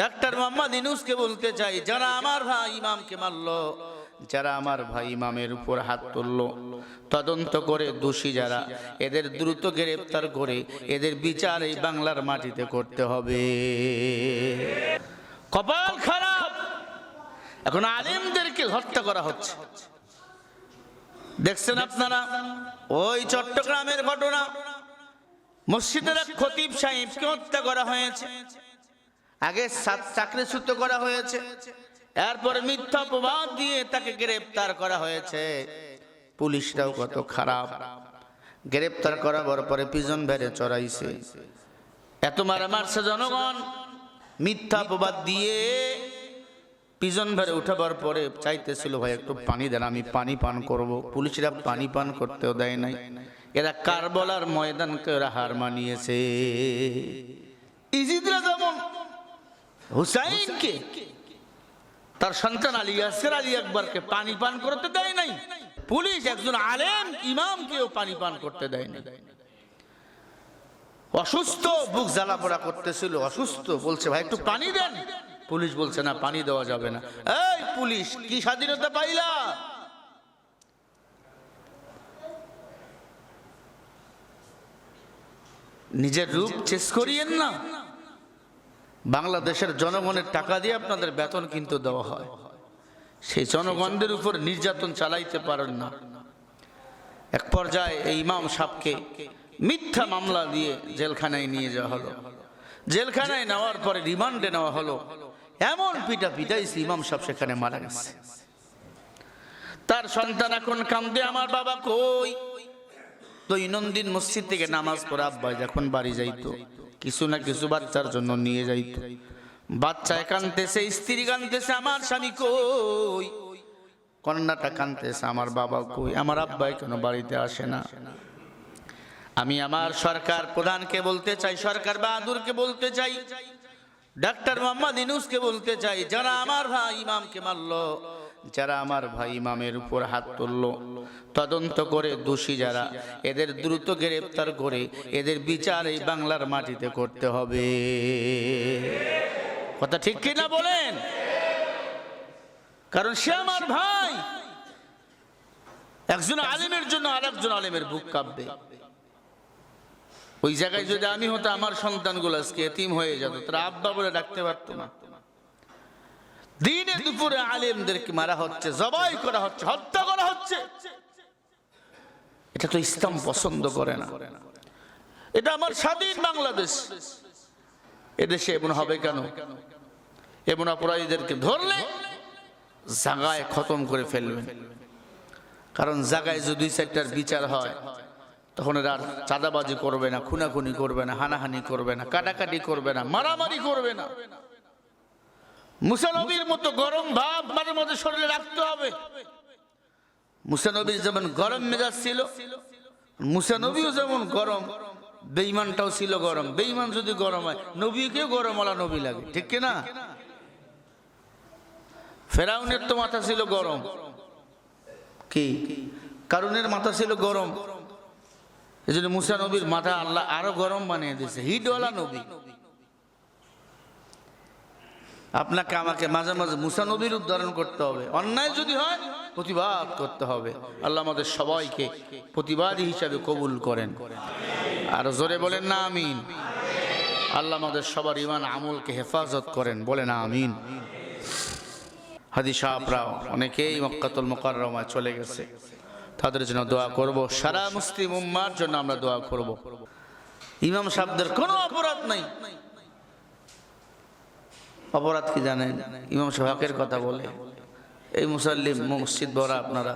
Doctor Mohammad ইনুসকে বলতে চাই, যারা আমার ভাই ইমামকে মারলো, যারা আমার ভাই ইমামের উপর হাত তুললো, তদন্ত করে দোষী যারা, এদের দ্রুত গ্রেপ্তার করে এদের বিচার এই বাংলার মাটিতে করতে হবে। কপাল খারাপ। এখন আলেমদেরকে হত্যা করা হচ্ছে। দেখছেন আপনারা? ওই চট্টগ্রামের ঘটনা। মসজিদের খতিব সাহেবকে হত্যা করা হয়েছে। আগে সাত চাকরিচ্যুত করা হয়েছে। এরপর মিথ্যা প্রবাদ দিয়ে তাকে গ্রেপ্তার করা হয়েছে। পুলিশরাও কত খারাপ। গ্রেপ্তার করাবার পরে পিজন ভেড়ে চড়াইছে। এত মারা মারছে জনগণ। মিথ্যা প্রবাদ দিয়ে পিজন ভেড়ে উঠাবার পরে চাইতেছিল, ভাই, একটু পানি দেন, আমি পানি পান করব। পুলিশরা পানি পান করতেও দেয় নাই। এরা কারবলার ময়দানকে এরা হার মানিয়েছে। ইজিদরা যেমন হুসাইনকে, তার সন্তান আলী ইয়াসের আলী আকবরকে পানি পান করতে দেয় নাই। পুলিশ একজন আলেম ইমামকেও পানি পান করতে দেয় নাই। অসুস্থ বুক জ্বালা পোড়া করতেছিল, অসুস্থ। বলছে, ভাই, একটু পানি দেন। পুলিশ বলছে, না, পানি দেওয়া যাবে না। এই পুলিশ, কি স্বাধীনতা পাইলা? নিজের রূপ চেস করিয়েন না। বাংলাদেশের জনগণের টাকা দিয়ে আপনাদের বেতন কিন্তু দেওয়া হয়। সেই জনগণদের উপর নির্যাতন চালাইতে পারেন না। এক পর্যায়ে এই ইমাম সাহকে মিথ্যা মামলা দিয়ে জেলখানায় নিয়ে যাওয়া হলো। জেলখানায় নেওয়ার পরে রিমান্ডে নেওয়া হলো। এমন পিটা পিটাইছে ইমাম সাহেব সেখানে মারা গেছে। তার সন্তান এখন কান্দে, আমার বাবা কই? দৈনন্দিন মসজিদ থেকে নামাজ পড়ে আব্বা যখন বাড়ি যাইতো কিছু না কিছু বাচ্চার জন্য নিয়ে যাইতো। বাচ্চা কানতেছে স্ত্রী কানতেছে আমার স্বামী কই? কন্যাটা কানতেছে আমার বাবা কই? আমার আব্বাই কেন বাড়িতে আসে না। আমি আমার সরকার প্রধানকে বলতে চাই, সরকার বাহাদুরকে বলতে চাই, ডাক্তার মোহাম্মদ ইনুসকে বলতে চাই, যারা আমার ভাই ইমামকে মারলো যারা আমার ভাই ইমামের উপর হাত তুললো, তদন্ত করে দোষী যারা, এদের দ্রুত গ্রেপ্তার করে এদের বিচার এই বাংলার মাটিতে করতে হবে। কথা ঠিক কিনা বলেন? কারণ সে আমার ভাই। একজন আলিমের জন্য আরেকজন আলিমের বুক কাঁপবে। ওই জায়গায় যদি আমি হতো আমার সন্তানগুলো আজকে এতিম হয়ে যেত, তারা আব্বা বলে ডাকতে পারতো না। দিনে দুপুরে আলেমদেরকে মারা হচ্ছে, জবাই করা হচ্ছে, হত্যা করা হচ্ছে। এটা তো ইসলাম পছন্দ করে না। এটা আমার স্বাধীন বাংলাদেশ। এদেশে এমন হবে কেন? এমন অপরাধীদেরকে ধরলে জাগায় খতম করে ফেলবেন কারণ জাগায় যদি চারটার বিচার হয়, তখন এরা আর চাঁদাবাজি করবে না, খুনাখুনি করবে না, হানাহানি করবে না, কাটাকাটি করবে না, মারামারি করবে না। মুসানবীর মতো গরম ভাব মাঝে মধ্যে শরীরে রাখতে হবে। মুসানবীর যেমন গরম মেজাজ ছিল, মুসানবীও যেমন গরম বেইমানটাও ছিল গরম। বেইমান যদি গরম হয়, নবীকেও গরমওয়ালা নবী লাগে, ঠিক কি না? ফেরাউনের তো মাথা ছিল গরম। কি? কারণের মাথা ছিল গরম। এই জন্য মুসা নবীর মাথা আল্লাহ আরও গরম বানিয়ে দিয়েছে। হিটওয়ালা নবী। আপনাকে, আমাকে মাঝে মাঝে মুসা নবীর উদ্ধারণ করতে হবে। অন্যায় যদি হয়, প্রতিবাদ করতে হবে। আল্লাহ আমাদের সবাইকে প্রতিবাদী হিসাবে কবুল করেন। আর জোরে বলেন না, আমিন। আল্লাহ আমাদের সবার ইমান আমলকে হেফাজত করেন। বলেন আমিন। হাদি সাহরাও অনেকেই মক্কাতুল মোকাররমায় চলে গেছে। তাদের জন্য দোয়া করব। সারা মুসলিম উম্মার জন্য আমরা দোয়া করব। ইমাম সাহেবদের কোনো অপরাধ নাই। অপরাধ কি জানেন? ইমাম সাহেবের কথা বলে। এই মুসাল্লিম মসজিদ বড়া আপনারা।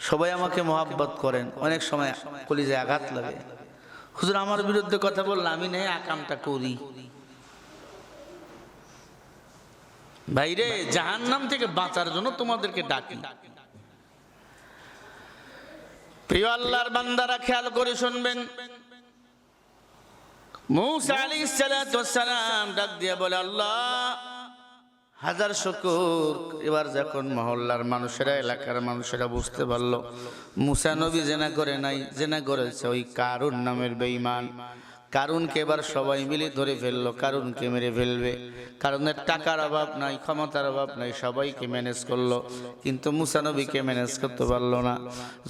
সবাই আমাকে মোহাব্বত করেন। অনেক সময় কলিজায় আঘাত লাগে। হুজুর, আমার বিরুদ্ধে কথা বললে আমি নেই আকামটা করি। ভাইরে, জাহান্নাম থেকে বাঁচার জন্য তোমাদেরকে ডাকি। প্রিয় আল্লাহর বান্দারা, খেয়াল করে শুনবেন। মুসা সালাতু ওয়াসসালাম ডাক দিয়ে বলে, আল্লাহ, হাজার শুকুর। এবার যখন মহল্লার মানুষেরা, এলাকার মানুষেরা বুঝতে পারল, মুসা নবী জেনা করে নাই, জেনা করেছে ওই কারুন নামের বেঈমান। কারণকে এবার সবাই মিলে ধরে ফেলল কারণকে মেরে ফেলবে? কারণের টাকার অভাব নাই, ক্ষমতার অভাব নাই, সবাইকে ম্যানেজ করল। কিন্তু মুসানবীকে ম্যানেজ করতে পারল না।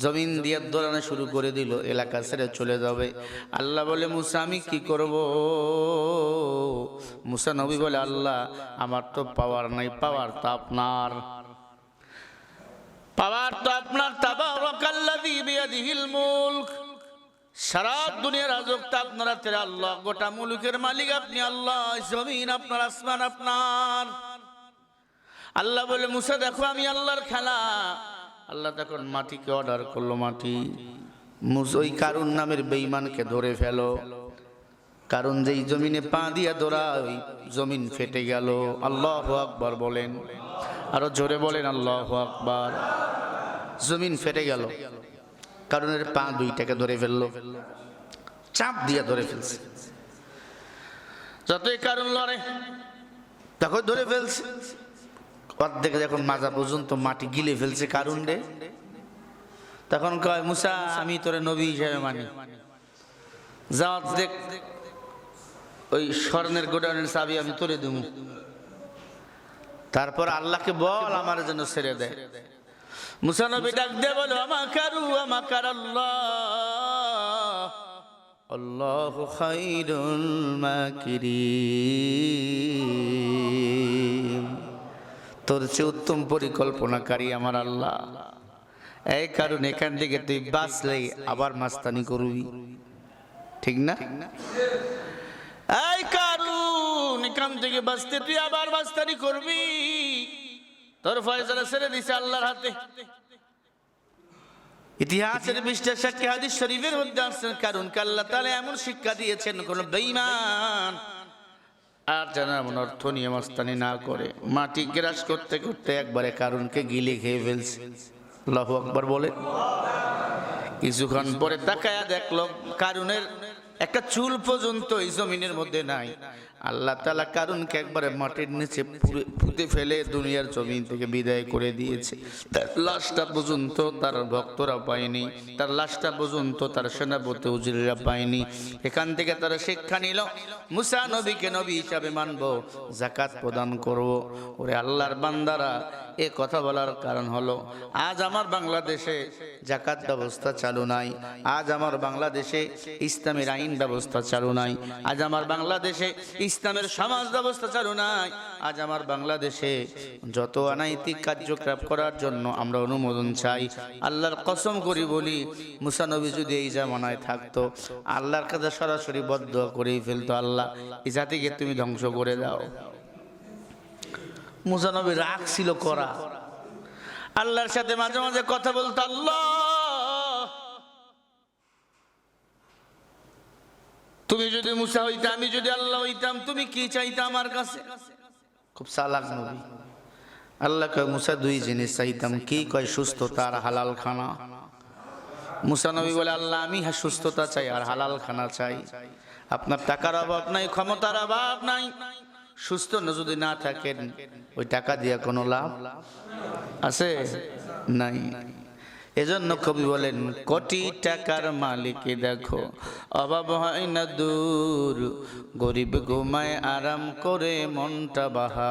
জমিন দিয়ে দৌড়ানো শুরু করে দিল, এলাকা ছেড়ে চলে যাবে। আল্লাহ বলে, মুসা, আমি কি করব? মুসা নবী বলে, আল্লাহ, আমার তো পাওয়ার নাই পাওয়ার তো আপনার। পাওয়ার তো আপনার, তাবারাকাল্লাযী বিয়াদিহিল মুলক। সারা দুনিয়ার রাজত্ব আপনার হাতে আল্লাহ, গোটা মুলুকের মালিক আপনি আল্লাহ, জমিন আপনার, আসমান আপনার। আল্লাহ বলে, মুসা, দেখো আমি আল্লাহর খেলা। আল্লাহ তখন মাটিকে অর্ডার করল মাটি। ওই কারুন নামের বেইমানকে ধরে ফেলো। কারণ যেই জমিনে পা দিয়া দৌড়া ওই জমিন ফেটে গেল। আল্লাহ আকবার বলেন। আরও জোরে বলেন, আল্লাহ আকবার। জমিন ফেটে গেল। কারণের পা দুইটাকে ধরে ফেলল। চাপ দিয়ে ধরে ফেলছে। যতই কারণ লড়ে, তখন ধরে ফেলছে। অর্ধেক যখন মাজা পর্যন্ত মাটি গিলে ফেলছে কারণ রে, তখন কয়, মুসা, আমি তোরে নবী হিসাবে মানি। যা অর্ধেক, ওই স্বর্ণের গোডাউনের চাবি আমি তোরে দেবো। তারপর আল্লাহকে বল আমার জন্য ছেড়ে দেয় মুসানবী ডাক দে বলো আমাকারু আমাকার আল্লাহ। আল্লাহ খাইরুল মাকিরিন। তোর চেয়ে উত্তম পরিকল্পনাকারী আমার আল্লাহ। এই কারণ এখান থেকে তুই বাঁচলেই আবার মাস্তানি করবি। ঠিক না? এই কারণ এখান থেকে বাঁচতে তুই আবার মাস্তানি করবি। তোর ফয়সালা ছেড়ে দিছে আল্লাহর হাতে। ইতিহাসের পৃষ্ঠা সাক্ষী হাদিস শরীফের মধ্যে আসছেন কারণ আল্লাহ তাআলা এমন শিক্ষা দিয়েছেন কোন বেঈমান আর যেন এমন অর্থ নিয়ে মস্তানি না করে, মাটি গ্রাস করতে করতে একবারে কারণকে গিলে খেয়ে ফেলছে। আল্লাহ আকবার বলে। কিছুক্ষণ পরে তাকায়া দেখল কারণের একটা চুল পর্যন্ত এই জমিনের মধ্যে নাই। আল্লাহ তালা কারণকে একবারে মাটির নিচে পুঁতে ফেলে দুনিয়ার জমিন থেকে বিদায় করে দিয়েছে। তার লাশটা পর্যন্ত তার ভক্তরা পায়নি, তার লাশটা পর্যন্ত তার সেনাপতি উজিরা পায়নি। এখান থেকে তারা শিক্ষা নিল, মুসা নবীকে নবী হিসাবে মানবো জাকাত প্রদান করব। ওরে আল্লাহর বান্দারা, এ কথা বলার কারণ হলো, আজ আমার বাংলাদেশে জাকাত ব্যবস্থা চালু নাই, আজ আমার বাংলাদেশে ইসলামের আইন ব্যবস্থা চালু নাই, আজ আমার বাংলাদেশে ইসলামের সমাজ ব্যবস্থা চালু নাই। আজ আমার বাংলাদেশে যত অনৈতিক কার্যকলাপ করার জন্য আমরা অনুমোদন চাই। আল্লাহর কসম করি বলি মুসানবী যদি এই জামানায় থাকতো, আল্লাহর কাছে সরাসরি বদ্ধ করেই ফেলতো আল্লাহ, এই জাতিকে তুমি ধ্বংস করে দাও। মুসানবী রাগ ছিল করা আল্লাহর সাথে মাঝে মাঝে কথা বলতো, আল্লাহ! তুমি যদি মুসা হইতে, আমি যদি আল্লাহ হইতাম, তুমি কি চাইতে আমার কাছে? খুব সালাক নবী। আল্লাহ কয়, মুসা, দুই জিনিস চাইতাম। কি কয়, সুস্থতা আর হালাল খানা? মুসা নবী বলে, আল্লাহ, আমি হ্যাঁ সুস্থতা চাই আর হালাল খানা চাই। আপনার টাকার অভাব নাই, ক্ষমতার অভাব নাই। সুস্থ যদি না থাকেন, ওই টাকা দিয়ে কোনো লাভ আছে? নাই। এজন্য কবি বলেন, কোটি টাকার মালিক দেখো, অভাব হয় না দূর। গরিব ঘুমায় আরাম করে মনটা বাহা